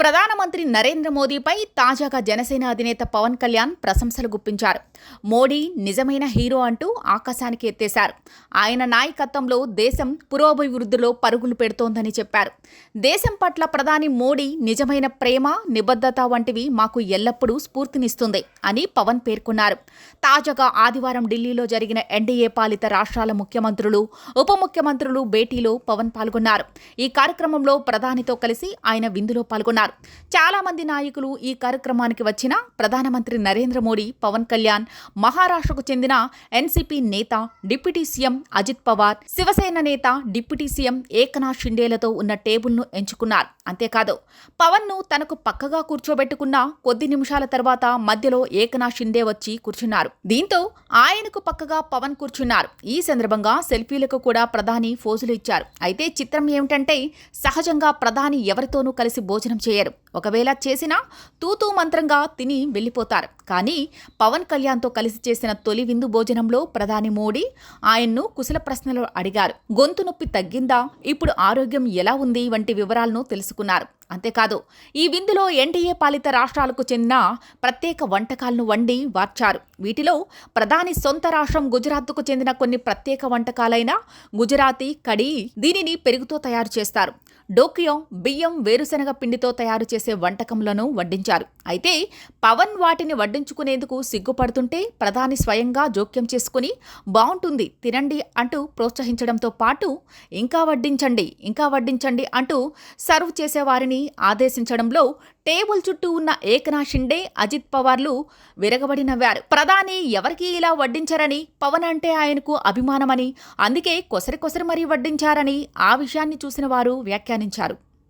ప్రధానమంత్రి నరేంద్ర మోదీపై తాజాగా జనసేన అధినేత పవన్ కళ్యాణ్ ప్రశంసలు గుప్పించారు. మోడీ నిజమైన హీరో అంటూ ఆకాశానికి ఎత్తేశారు. ఆయన నాయకత్వంలో దేశం పురోభివృద్ధిలో పరుగులు పెడుతోందని చెప్పారు. దేశం పట్ల ప్రధాని మోడీ నిజమైన ప్రేమ నిబద్ధత వంటివి మాకు ఎల్లప్పుడూ స్ఫూర్తినిస్తుంది అని పవన్ పేర్కొన్నారు. తాజాగా ఆదివారం ఢిల్లీలో జరిగిన ఎన్డీఏ పాలిత రాష్ట్రాల ముఖ్యమంత్రులు ఉప ముఖ్యమంత్రులు భేటీలో పవన్ పాల్గొన్నారు. ఈ కార్యక్రమంలో ప్రధానితో కలిసి ఆయన విందులో పాల్గొన్నారు. చాలా మంది నాయకులు ఈ కార్యక్రమానికి వచ్చిన ప్రధానమంత్రి నరేంద్ర మోడీ పవన్ కళ్యాణ్ మహారాష్ట్రకు చెందిన ఎన్సీపీ నేత డిప్యూటీ సీఎం అజిత్ పవార్ శివసేన నేత డిప్యూటీ సీఎం ఏకనాథ్ షిండేలతో ఉన్న టేబుల్ను ఎంచుకున్నారు. అంతేకాదు పవన్ను తనకు పక్కగా కూర్చోబెట్టుకున్న కొద్ది నిమిషాల తర్వాత మధ్యలో ఏకనాథ్ షిండే వచ్చి కూర్చున్నారు. దీంతో ఆయనకు పక్కగా పవన్ కూర్చున్నారు. ఈ సందర్భంగా సెల్ఫీలకు కూడా ప్రధాని ఫోజులు ఇచ్చారు. అయితే చిత్రం ఏమిటంటే సహజంగా ప్రధాని ఎవరితోనూ కలిసి భోజనం చేయరు. ఒకవేళ చేసినా తూతూ మంత్రంగా తిని వెళ్ళిపోతారు. కానీ పవన్ కళ్యాణ్తో కలిసి చేసిన తొలి విందు భోజనంలో ప్రధాని మోడీ ఆయన్ను కుశల ప్రశ్నలు అడిగారు. గొంతు నొప్పి తగ్గిందా? ఇప్పుడు ఆరోగ్యం ఎలా ఉంది? వంటి వివరాలను తెలుసుకున్నారు. అంతేకాదు ఈ విందులో ఎన్డీఏ పాలిత రాష్ట్రాలకు చెందిన ప్రత్యేక వంటకాలను వండి వార్చారు. వీటిలో ప్రధాని సొంత రాష్ట్రం గుజరాత్కు చెందిన కొన్ని ప్రత్యేక వంటకాలైన గుజరాతీ కడీ దీనిని పెరుగుతో తయారు చేస్తారు. డోక్యో బియ్యం వేరుశనగ పిండితో తయారు చేసే వంటకములను వడ్డించారు. అయితే పవన్ వాటిని వడ్డించుకునేందుకు సిగ్గుపడుతుంటే ప్రధాని స్వయంగా జోక్యం చేసుకుని బాగుంటుంది తినండి అంటూ ప్రోత్సహించడంతో పాటు ఇంకా వడ్డించండి ఇంకా వడ్డించండి అంటూ సర్వ్ చేసేవారిని ఆదేశించడంలో టేబుల్ చుట్టూ ఉన్న ఏకనా షిండే అజిత్ పవార్లు విరగబడి నవ్వారు. ప్రధాని ఎవరికి ఇలా వడ్డించారని పవన్ అంటే ఆయనకు అభిమానమని అందుకే కొసరి కొసరి మరీ వడ్డించారని ఆ విషయాన్ని చూసిన వారు వ్యాఖ్యానించారు.